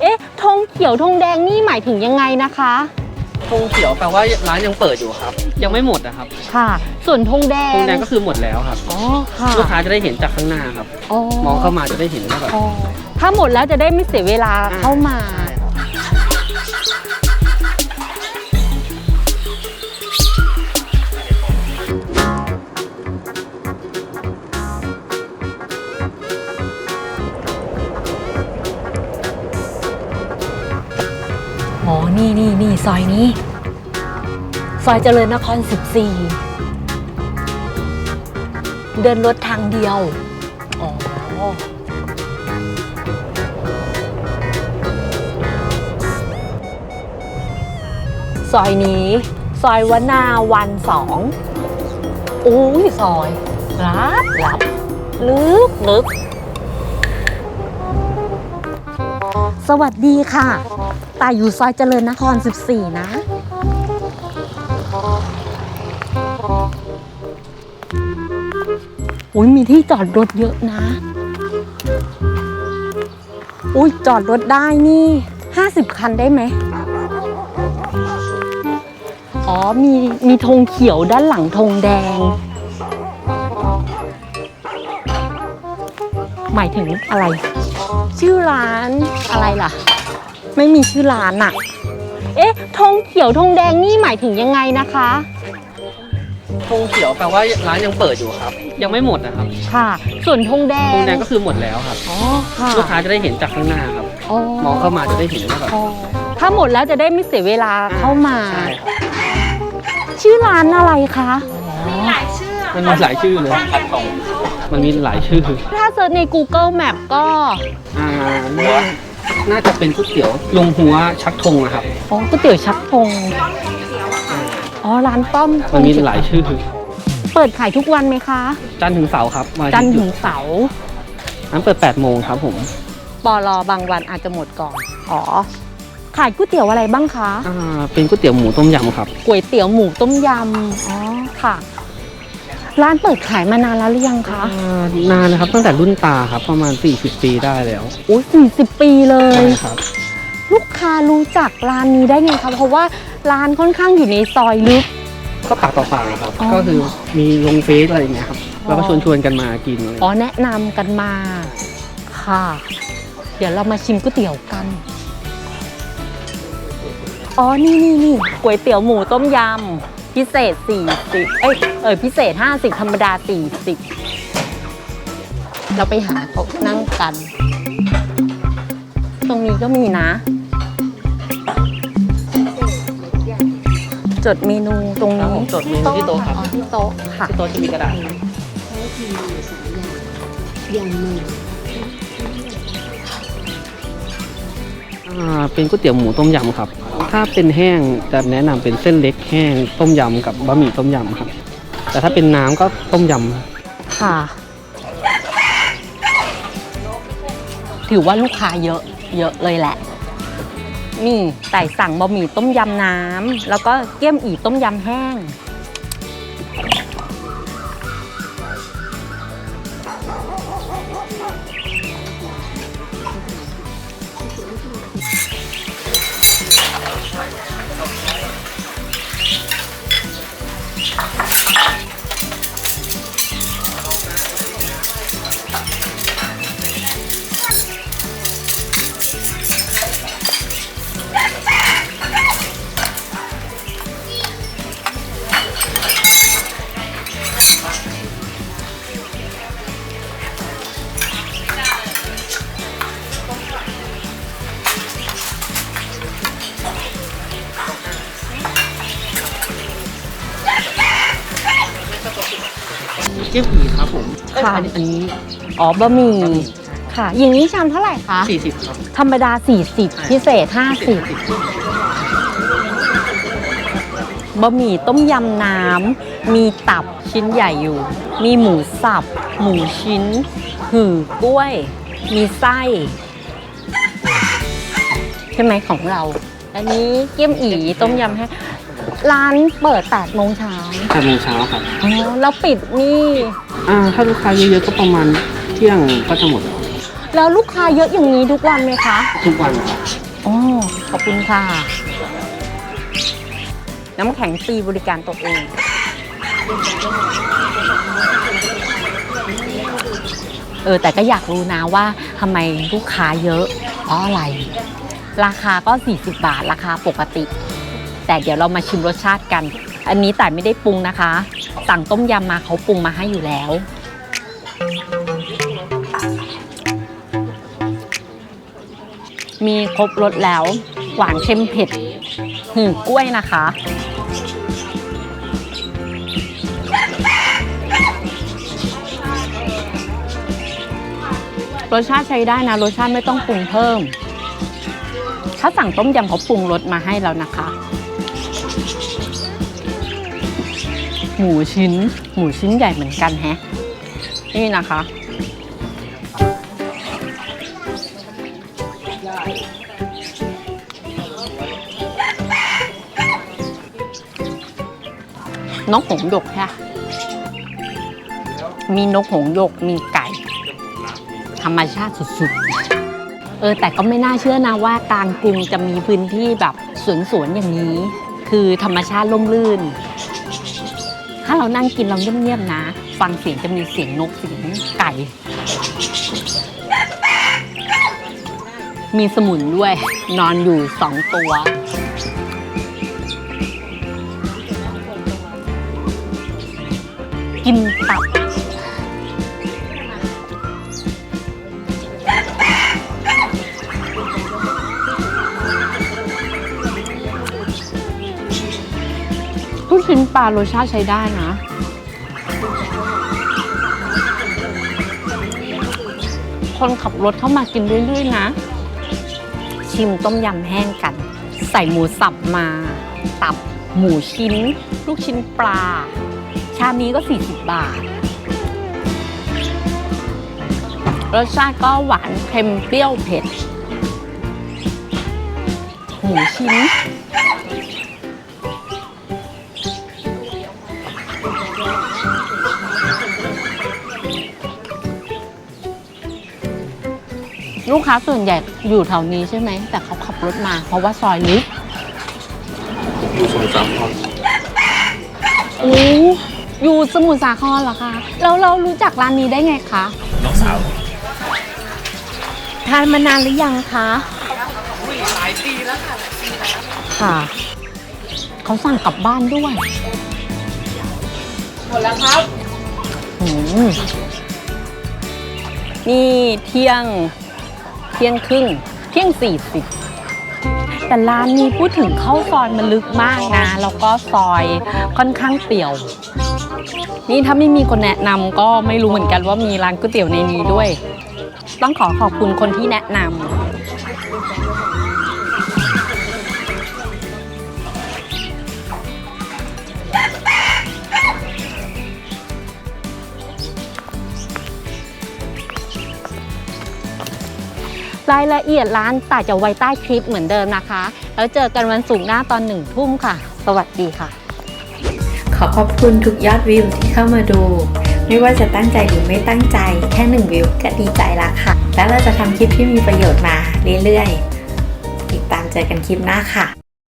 เอ๊ะธงเขียวธงแดงนี่หมายถึงยังไงนะคะ ธงเขียวแปลว่าร้านยังเปิดอยู่ครับ ยังไม่หมดนะครับค่ะ ส่วนธงแดงธงแดงก็คือหมดแล้วครับอ๋อค่ะลูกค้าจะได้เห็นจากข้างหน้าครับอ๋อมองเข้ามาจะได้เห็นว่าแบบ อ๋อถ้าหมดแล้วจะได้ไม่เสียเวลาเข้ามา นี่นี่นี่ซอยนี้ ซอยเจริญนคร 14 เดินรถทางเดียว อ๋อ ซอยนี้ ซอยวนาวันสองอุ้ยซอยลับลับลึกลึกสวัสดีค่ะ ตายอยู่ซอยเจริญนคร 14 นะ อุ้ยมีที่จอดรถเยอะนะ อุ้ยจอดรถได้นี่ 50 คันได้ไหม อ๋อ มีมีธงเขียวด้านหลังธงแดง หมายถึงอะไร ชื่อร้านอะไรล่ะ ไม่มีชื่อร้านอะเอ๊ะธงเขียวธงแดงนี่หมายถึงยังไงนะคะ ธงเขียวแปลว่าร้านยังเปิดอยู่ครับ ยังไม่หมดนะครับค่ะ ส่วนธงแดงธงแดงก็คือหมดแล้วครับ อ๋อค่ะลูกค้าจะได้เห็นจากข้างหน้าครับ อ๋อมองเข้ามาจะได้เห็นว่าแบบอ๋อถ้าหมดแล้วจะได้ไม่เสียเวลาเข้ามา ใช่ครับชื่อร้านอะไรคะ มันมีหลายชื่อเลยมันมีหลายชื่อถ้าเซิร์ชใน Google Map ก็ อ่าน่า น่าจะเป็นก๋วยเตี๋ยวลงหัวชักธงนะครับ อ๋อก๋วยเตี๋ยวชักธงอ๋อร้านป้อมธงมันมีหลายชื่อ เปิดขายทุกวันไหมคะ จันทร์ถึงเสาร์ครับวัอาจันทร์หถึยุงดเสาร์นั้นเปิด8โมงครับผมปอลอบางวันอาจจะหมดก่อน อ๋อ ขายก๋วยเตี๋ยวอะไรบ้างคะ อ่าเป็นก๋วยเตี๋ยวหมูต้มยำครับก๋วยเตี๋ยวหมูต้มยำ อ๋อ ค่ะ ร้านเปิดขายมานานแล้วหรือยังคะอ่านานนะครับตั้งแต่รุ่นตาครับประมาณ 40 ปีได้แล้วโอ้สี่สิบปีเลยใช่ครับลูกค้ารู้จักร้านนี้ได้ไงคะเพราะว่าร้านค่อนข้างอยู่ในซอยลึก ก็ปากต่อปากครับ อ๋อ ก็คือมีลงเฟซอะไรอย่างเงี้ยครับแล้วก็ชวนชวนๆกันมากินอะไรอ๋อแนะนำกันมาค่ะ เดี๋ยวเรามาชิมก๋วยเตี๋ยวกัน อ๋อนี่นี่นี่ก๋วยเตี๋ยวหมูต้มยำ พิเศษ 40 เอ้ยเอยพิเศษ 50 ธรรมดา 40 เราไปหาโต๊ะนั่งกัน ตรงนี้ก็มีนะ จดเมนูตรงครับนี้ผมจดเมนูที่โต๊ะครับ อ๋อที่โต๊ะค่ะ ที่โต๊ะจะมีกระดาษอย่างหนึ่งอ่าเป็นก๋วยเตี๋ยวหมูต้มยำครับ ถ้าเป็นแห้งจะแนะนำเป็นเส้นเล็กแห้งต้มยำกับบะหมี่ต้มยำครับ แต่ถ้าเป็นน้ำก็ต้มยำค่ะ ถือว่าลูกค้าเยอะเยอะเลยแหละ นี่ไต่สั่งบะหมี่ต้มยำน้ำแล้วก็เกี๊ยมอีต้มยำแห้ง ยวอีครับผมเอ้ยค่ะ อันนี้อันนี้อ๋อบะหมี่ค่ะ อย่างนี้ชามเท่าไหร่คะ40ครับ ธรรมดา 40 พิเศษ 50บะหมี่ต้มยำน้ำมีตับชิ้นใหญ่อยู่ มีหมูสับ หมูชิ้น หือกล้วย มีไส้ ใช่ไหมของเรา อันนี้เกี๊ยมอีต้มยำให้ ร้านเปิด8โมงเช้าแปดโมงเช้าครับอ๋อแล้วปิดนี่ อ่าถ้าลูกค้าเยอะๆก็ประมาณเที่ยงก็จะหมดแล้วแล้วลูกค้าเยอะอย่างนี้ทุกวันไหมคะ ทุกวันครับอ๋อ ขอบคุณค่ะ น้ำแข็งฟรีบริการตัวเอง เออ แต่ก็อยากรู้นะว่าทำไมลูกค้าเยอะเพราะอะไร ราคาก็ 40 บาท ราคาปกติ แต่เดี๋ยวเรามาชิมรสชาติกัน อันนี้แต่ไม่ได้ปรุงนะคะ สั่งต้มยำมาเขาปรุงมาให้อยู่แล้ว มีครบรสแล้ว หวานเค็มเผ็ดหือกล้วยนะคะรสชาติใช้ได้นะรสชาติไม่ต้องปรุงเพิ่ม ถ้าสั่งต้มยำเขาปรุงรสมาให้แล้วนะคะ หมูชิ้น หมูชิ้นใหญ่เหมือนกันแฮะ นี่นะคะ นกหงส์หยกค่ะ มีนกหงส์หยก มีไก่ ธรรมชาติสุดๆ เออ แต่ก็ไม่น่าเชื่อนะว่ากลางกรุงจะมีพื้นที่แบบสวนๆอย่างนี้ คือธรรมชาติร่มรื่น ถ้าเรานั่งกินเราเงียบๆนะ ฟังเสียงจะมีเสียงนกเสียงไก่ มีสมุนด้วย นอนอยู่สองตัว กินตับ ชิ้นปลารสชาติใช้ได้นะ คนขับรถเข้ามากินเรื่อยๆนะ ชิมต้มยำแห้งกัน ใส่หมูสับมา ตับหมูชิ้น ลูกชิ้นปลา ชามนี้ก็ 40 บาท รสชาติก็หวานเค็มเปรี้ยวเผ็ด หมูชิ้น ลูกค้าส่วนใหญ่อยู่แถวนี้ใช่ไหม แต่เขาขับรถมา เพราะว่าซอยลึกอยู่สมุทรสาครโอ้อยู่สมุทรสาครเหรอคะแล้วเรารู้จักร้านนี้ได้ไงคะน้องสาวทานมานานหรือยังคะหลายปีแล้วค่ะค่ะ เขาสั่งกลับบ้านด้วยหมดแล้วครับอืมนี่เที่ยง เที่ยงครึ่งเที่ยงสี่สิบแต่ร้านนี้พูดถึงเข้าซอยมันลึกมากนะ แล้วก็ซอยค่อนข้างเปี่ยว นี่ถ้าไม่มีคนแนะนำก็ไม่รู้เหมือนกันว่ามีร้านก๋วยเตี๋ยวในนี้ด้วย ต้องขอขอบคุณคนที่แนะนำ รายละเอียดร้านตาจะไว้ใต้คลิปเหมือนเดิมนะคะ แล้วเจอกันวันศุกร์หน้าตอนหนึ่งทุ่มค่ะ สวัสดีค่ะ ขอขอบคุณทุกยอดวิวที่เข้ามาดู ไม่ว่าจะตั้งใจหรือไม่ตั้งใจ แค่หนึ่งวิวก็ดีใจละค่ะ แล้วเราจะทำคลิปที่มีประโยชน์มาเรื่อยๆ ติดตามเจอกันคลิปหน้าค่ะ